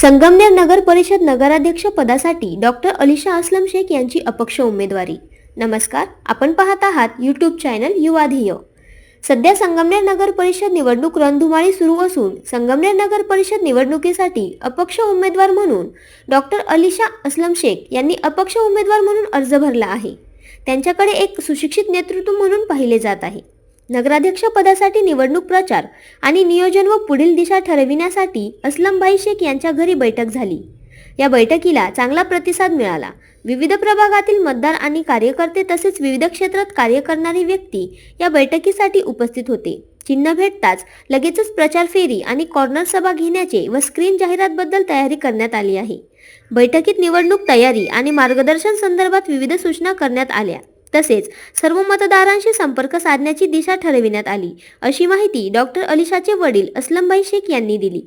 संगमनेर नगर परिषद नगराध्यक्ष पदासाठी डॉक्टर अलिशा असलम शेख यांची अपक्ष उमेदवारी. नमस्कार आपण पाहत आहात यूट्यूब चॅनल युवा ध्येय. सध्या संगमनेर नगर परिषद निवडणूक रणधुमाळी सुरू असून संगमनेर नगर परिषद निवडणुकीसाठी अपक्ष उमेदवार म्हणून डॉक्टर अलिशा असलम शेख यांनी अपक्ष उमेदवार म्हणून अर्ज भरला आहे. त्यांच्याकडे एक सुशिक्षित नेतृत्व म्हणून पाहिले जात आहे. नगराध्यक्ष पदासाठी निवडणूक प्रचार आणि नियोजन व पुढील दिशा ठरविण्यासाठी असलमभाई शेख यांच्या घरी बैठक झाली. या बैठकीला चांगला प्रतिसाद मिळाला. विविध प्रभागातील मतदार आणि कार्यकर्ते तसेच विविध क्षेत्रात कार्य करणारी व्यक्ती या बैठकीसाठी उपस्थित होते. चिन्ह भेटताच लगेचच प्रचार फेरी आणि कॉर्नर सभा घेण्याचे व स्क्रीन जाहिरातबद्दल तयारी करण्यात आली आहे. बैठकीत निवडणूक तयारी आणि मार्गदर्शन संदर्भात विविध सूचना करण्यात आल्या. तसेच सर्व मतदारांशी संपर्क साधण्याची दिशा ठरविण्यात आली अशी माहिती डॉक्टर अलिशाचे वडील असलमभाई शेख यांनी दिली.